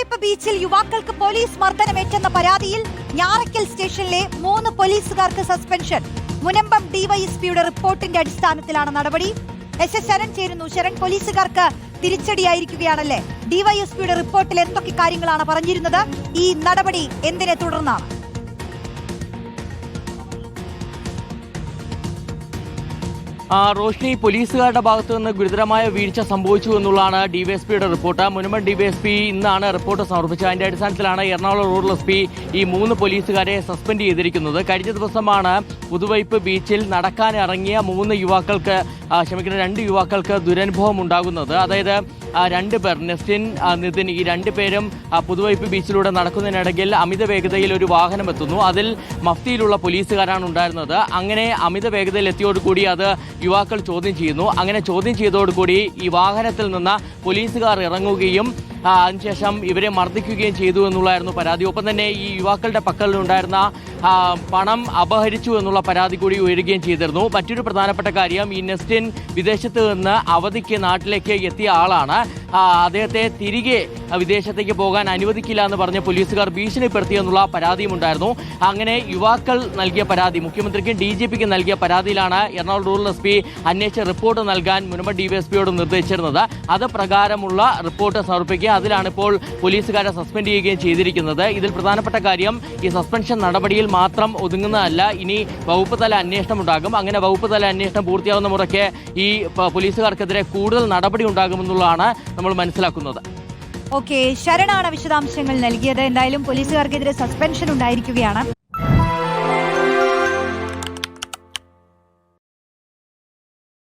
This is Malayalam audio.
പുതുവൈപ്പ് ബീച്ചിൽ യുവാക്കൾക്ക് പോലീസ് മർദ്ദനമേറ്റെന്ന പരാതിയിൽ ഞാറയ്ക്കൽ സ്റ്റേഷനിലെ മൂന്ന് പോലീസുകാർക്ക് സസ്പെൻഷൻ. മുനമ്പം ഡിവൈഎസ്പിയുടെ റിപ്പോർട്ടിന്റെ അടിസ്ഥാനത്തിലാണ് നടപടി. എസ് എസ് ശരൺ ചേരുന്നു. ശരൺ പോലീസുകാർക്ക് തിരിച്ചടിയായിരിക്കുകയാണല്ലേ? ഡിവൈഎസ്പിയുടെ റിപ്പോർട്ടിൽ എന്തൊക്കെ കാര്യങ്ങളാണ് പറഞ്ഞിരുന്നത്? ഈ നടപടി എന്തിനെ തുടർന്നാണ്? റോഷ്നി പോലീസുകാരുടെ ഭാഗത്തു നിന്ന് ഗുരുതരമായ വീഴ്ച സംഭവിച്ചു എന്നുള്ളതാണ് ഡിവൈഎസ്പിയുടെ റിപ്പോർട്ട്. മുൻപൻ ഡിവൈഎസ്പി ഇന്നാണ് റിപ്പോർട്ട് സമർപ്പിച്ചത്. അതിന്റെ അടിസ്ഥാനത്തിലാണ് എറണാകുളം റൂറൽ എസ് പി ഈ മൂന്ന് പോലീസുകാരെ സസ്പെൻഡ് ചെയ്തിരിക്കുന്നത്. കഴിഞ്ഞ ദിവസമാണ് പുതുവൈപ്പ് ബീച്ചിൽ നടക്കാനിറങ്ങിയ മൂന്ന് യുവാക്കൾക്ക് ക്ഷമിക്കണം രണ്ട് യുവാക്കൾക്ക് ദുരനുഭവം ഉണ്ടാകുന്നത്. അതായത് രണ്ട് പേർ നെസ്റ്റിൻ നിതിൻ ഈ രണ്ട് പേരും പുതുവൈപ്പ് ബീച്ചിലൂടെ നടക്കുന്നതിനിടയിൽ അമിത വേഗതയിൽ ഒരു വാഹനം എത്തുന്നു. അതിൽ മഫ്തിയിലുള്ള പോലീസുകാരാണ് ഉണ്ടായിരുന്നത്. അങ്ങനെ അമിത വേഗതയിൽ എത്തിയോടുകൂടി അത് യുവാക്കൾ ചോദ്യം ചെയ്യുന്നു. അങ്ങനെ ചോദ്യം ചെയ്തതോടുകൂടി ഈ വാഹനത്തിൽ നിന്ന് പോലീസുകാർ ഇറങ്ങുകയും അതിനുശേഷം ഇവരെ മർദ്ദിക്കുകയും ചെയ്തു എന്നുള്ളതായിരുന്നു പരാതി. ഒപ്പം തന്നെ ഈ യുവാക്കളുടെ പക്കലുണ്ടായിരുന്ന പണം അപഹരിച്ചു എന്നുള്ള പരാതി കൂടി ഉയരുകയും ചെയ്തിരുന്നു. മറ്റൊരു പ്രധാനപ്പെട്ട കാര്യം ഈ നെസ്റ്റിൻ വിദേശത്ത് നിന്ന് അവധിക്ക് നാട്ടിലേക്ക് എത്തിയ ആളാണ്. അദ്ദേഹത്തെ തിരികെ വിദേശത്തേക്ക് പോകാൻ അനുവദിക്കില്ല എന്ന് പറഞ്ഞ് പോലീസുകാർ ഭീഷണിപ്പെടുത്തി എന്നുള്ള പരാതിയും ഉണ്ടായിരുന്നു. അങ്ങനെ യുവാക്കൾ നൽകിയ പരാതി മുഖ്യമന്ത്രിക്കും ഡി ജി പിക്കും നൽകിയ പരാതിയിലാണ് എറണാകുളം റൂറൽ എസ് പി അന്വേഷിച്ച റിപ്പോർട്ട് നൽകാൻ എസ് പിയോട് നിർദ്ദേശിച്ചിരുന്നത്. അത് പ്രകാരമുള്ള റിപ്പോർട്ട് സമർപ്പിക്കുക. അതിലാണ് ഇപ്പോൾ പോലീസുകാരെ സസ്പെൻഡ് ചെയ്യുകയും ചെയ്തിരിക്കുന്നത്. ഇതിൽ പ്രധാനപ്പെട്ട കാര്യം ഈ സസ്പെൻഷൻ നടപടിയിൽ മാത്രം ഒതുങ്ങുന്നതല്ല ഇനി വകുപ്പ് തല അന്വേഷണം ഉണ്ടാകും. അങ്ങനെ വകുപ്പ് തല അന്വേഷണം പൂർത്തിയാവുന്ന മുറയ്ക്ക് ഈ പോലീസുകാർക്കെതിരെ കൂടുതൽ നടപടി ഉണ്ടാകുമെന്നുള്ളതാണ് നമ്മൾ മനസ്സിലാക്കുന്നത്. ഓക്കെ ശരണാണ് വിശദാംശങ്ങൾ നൽകിയത്. എന്തായാലും പോലീസുകാർക്കെതിരെ സസ്പെൻഷൻ ഉണ്ടായിരിക്കുകയാണ്.